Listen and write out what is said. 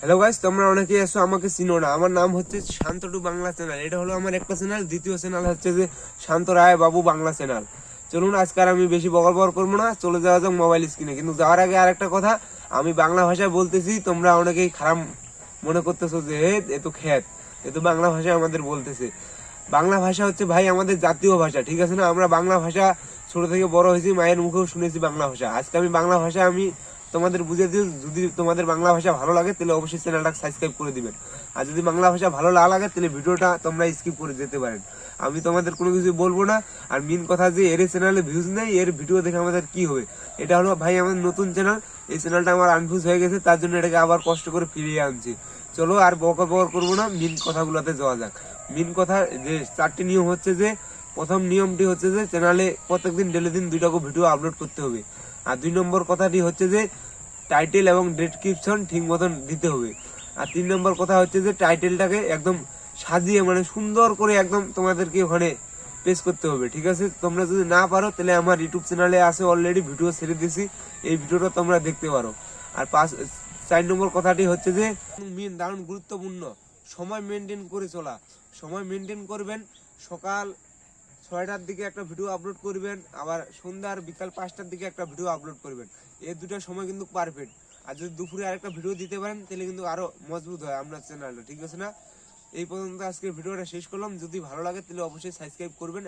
Hello guys তোমরা অনেকেই এসো আমাকে চিনো না। আমার নাম হচ্ছে শান্তটু বাংলা চ্যানেল। এটা হলো আমার একটা চ্যানেল। দ্বিতীয় চ্যানেল হচ্ছে যে শান্ত রায় বাবু বাংলা চ্যানেল। চলুন আজকাল আমি বেশি বকর বকর করব না। চলে যাওয়া যাক মোবাইল স্ক্রিনে কিন্তু যাওয়ার আগে আরেকটা কথা, আমি বাংলা ভাষায় বলতেছি, তোমরা অনেকেই খারাপ মনে করতেছো যে এ তো খ্যাত। এ তো বাংলা ভাষায় আমাদের বলতেছে। বাংলা ভাষা হচ্ছে ভাই আমাদের জাতীয় ভাষা, ঠিক আছে না? আমরা বাংলা ভাষা ছোট থেকে বড় হয়েছি, মায়ের মুখেও শুনেছি বাংলা ভাষা। আজকে আমি বাংলা ভাষা আমি তোমাদের বুঝে দিই যদি তোমাদের বাংলা ভাষা ভালো লাগে, তাহলে অবশ্যই চ্যানেলটা সাবস্ক্রাইব করে দিবেন। আর যদি বাংলা ভাষা ভালো না লাগে, তাহলে ভিডিওটা তোমরা স্কিপ করে যেতে পারেন। আমি তোমাদের কোনো কিছু বলব না, আর মেন কথা যে, এর চ্যানেলে ভিউজ নেই, এর ভিডিও দেখে আমাদের কি হবে? এটা হলো ভাই আমাদের নতুন চ্যানেল এই চ্যানেলটা আমার আনফিউজ হয়ে গেছে, তার জন্য এটাকে আবার কষ্ট করে ফিরিয়ে আনছি। চলো আর বকর বকর করব না মেন কথাগুলোতে যাওয়া যাক। মেন কথা, যে চারটি নিয়ম হচ্ছে যে, প্রথম নিয়মটি হচ্ছে যে চ্যানেলে প্রত্যেকদিন ডেলি দিন দুইটা ভিডিও আপলোড করতে হবে। আর দুই নম্বর কথাটি হচ্ছে যে টাইটেল এবং ডেসক্রিপশন ঠিক মতন দিতে হবে। আর তিন নম্বর কথা হচ্ছে যে টাইটেলটাকে একদম সাজিয়ে মানে সুন্দর করে একদম তোমাদেরকে ওখানে পেশ করতে হবে, ঠিক আছে? তোমরা যদি না পারো, তাহলে আমার ইউটিউব চ্যানেলে আছে অলরেডি ভিডিও ছেড়ে দিয়েছি, এই ভিডিওটা তোমরা দেখতে পারো। আর পাঁচ, চার নম্বর কথাটি হচ্ছে যে মেন দারুণ গুরুত্বপূর্ণ। সময় মেনটেন করে চলা। সময় মেনটেন করবেন সকাল ছয়টার দিকে একটা ভিডিও আপলোড করবেন, আবার সন্ধ্যা আর বিকাল পাঁচটার দিকে একটা ভিডিও আপলোড করবেন। এই দুটো সময় কিন্তু পারফেক্ট আর যদি দুপুরে আরেকটা ভিডিও দিতে পারেন, তাহলে কিন্তু আরও মজবুত হয় আপনার চ্যানেলটা ঠিক আছে না? এই পর্যন্ত আজকে ভিডিওটা শেষ করলাম। যদি ভালো লাগে, তাহলে অবশ্যই সাবস্ক্রাইব করবেন